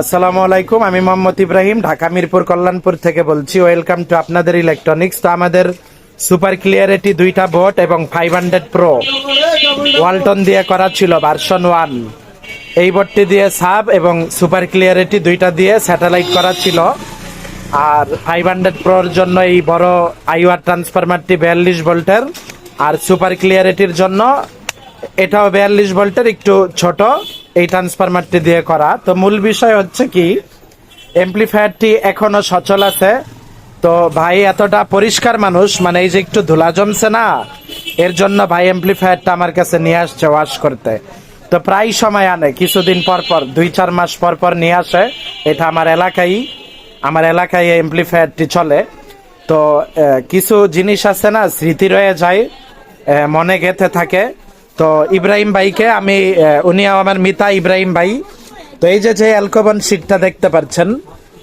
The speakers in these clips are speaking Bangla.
আসসালামু আলাইকুম, আমি মোহাম্মদ ইব্রাহিম, ঢাকা মিরপুর কল্যাণপুর থেকে বলছি, ওয়েলকাম টু আপনাদের ইলেকট্রনিক্স তো আমাদের সুপার ক্লিয়ারিটি দুইটা বোট এবং ফাইভ হান্ড্রেড প্রো ওয়ালটন দিয়ে করা ছিল ভার্সন ওয়ান এই বোটটি দিয়ে সাব এবং সুপার ক্লিয়ারিটি দুইটা দিয়ে স্যাটেলাইট করা ছিল। আর ফাইভ হান্ড্রেড প্রোর জন্য এই বড় আইওয়ার ট্রান্সফরমারটি বিয়াল্লিশ ভোল্টের। আর সুপার ক্লিয়ারিটির জন্য এটাও বিয়াল্লিশ ভোল্টের, একটু ছোট। এই ট্রান্সফরমারটি দিয়ে করা। তো মূল বিষয় হচ্ছে কি এমপ্লিফায়ারটি এখনও সচল আছে। তো ভাই, এতটা পরিষ্কার মানুষ মানে এই যে একটু ধুলা জমছে না, এর জন্য ভাই এমপ্লিফায়ারটা আমার কাছে নিয়ে আসছে ওয়াশ করতে। তো প্রায় সময় আনে, কিছুদিন পর পর, দুই চার মাস পর পর নিয়ে আসে। এটা আমার এলাকায় আমার এলাকায় এমপ্লিফায়ারটি চলে। তো কিছু জিনিস আছে না, স্মৃতি রয়ে যায় মনে গেঁথে থাকে। তো ইব্রাহিম ভাইকে আমি উনি আমার মিতা ইব্রাহিম ভাই। তো এই যে যে অ্যালকোবন সিটটা দেখতে পাচ্ছেন,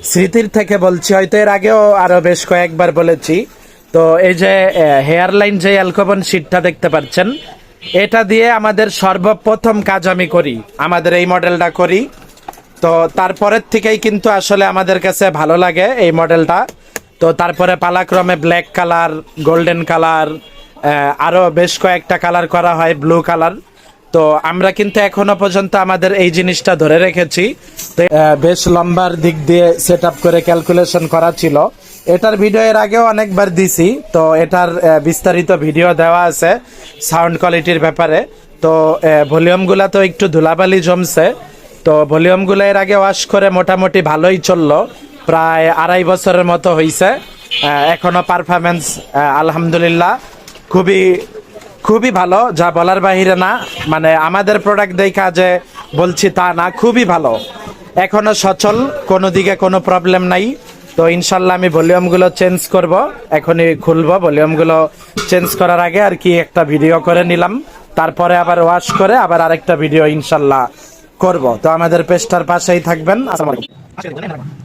স্মৃতির থেকে বলছি, হয়তো এর আগেও আরও বেশ কয়েকবার বলেছি। তো এই যে হেয়ার লাইন যে অ্যালকোবন সিটটা দেখতে পাচ্ছেন, এটা দিয়ে আমাদের সর্বপ্রথম কাজ আমি করি, আমাদের এই মডেলটা করি। তো তারপরের থেকেই কিন্তু আসলে আমাদের কাছে ভালো লাগে এই মডেলটা। তো তারপরে পালাক্রমে ব্ল্যাক কালার গোল্ডেন কালার আরও বেশ কয়েকটা কালার করা হয় ব্লু কালার তো আমরা কিন্তু এখনও পর্যন্ত আমাদের এই জিনিসটা ধরে রেখেছি। বেশ লম্বার দিক দিয়ে সেট করে ক্যালকুলেশন করা ছিল। এটার ভিডিও এর আগেও অনেকবার দিছি। তো এটার বিস্তারিত ভিডিও দেওয়া আছে সাউন্ড কোয়ালিটির ব্যাপারে। তো ভলিউমগুলা তো একটু ধুলাবালি জমছে। তো ভলিউমগুলো এর আগে ওয়াশ করে মোটামুটি ভালোই চলল। প্রায় আড়াই বছরের মতো হয়েছে এখনও পারফরমেন্স আলহামদুলিল্লাহ। খুবই খুবই ভালো, যা বলার বাহিরে না। মানে আমাদের প্রোডাক্ট দেখা যে বলছি তা না, খুবই ভালো। এখনও সচল, কোনো দিকে কোনো প্রবলেম নাই। তো ইনশাল্লাহ আমি ভলিউমগুলো চেঞ্জ করব, এখনই খুলব। ভলিউমগুলো চেঞ্জ করার আগে আর কি একটা ভিডিও করে নিলাম। তারপরে আবার ওয়াশ করে আবার আরেকটা ভিডিও ইনশাল্লাহ করব। তো আমাদের পেজটার পাশেই থাকবেন। আসসালামু আলাইকুম।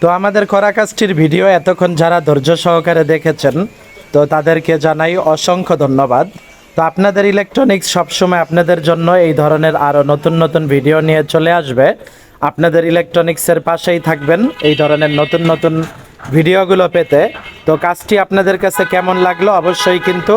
তো আমাদের করা কাজটির ভিডিও এতক্ষণ যারা ধৈর্য সহকারে দেখেছেন, তো তাদেরকে জানাই অসংখ্য ধন্যবাদ। তো আপনাদের ইলেকট্রনিক্স সবসময় আপনাদের জন্য এই ধরনের আরও নতুন নতুন ভিডিও নিয়ে চলে আসবে। আপনাদের ইলেকট্রনিক্সের পাশেই থাকবেন এই ধরনের নতুন নতুন ভিডিওগুলো পেতে। তো কাজটি আপনাদের কাছে কেমন লাগল অবশ্যই কিন্তু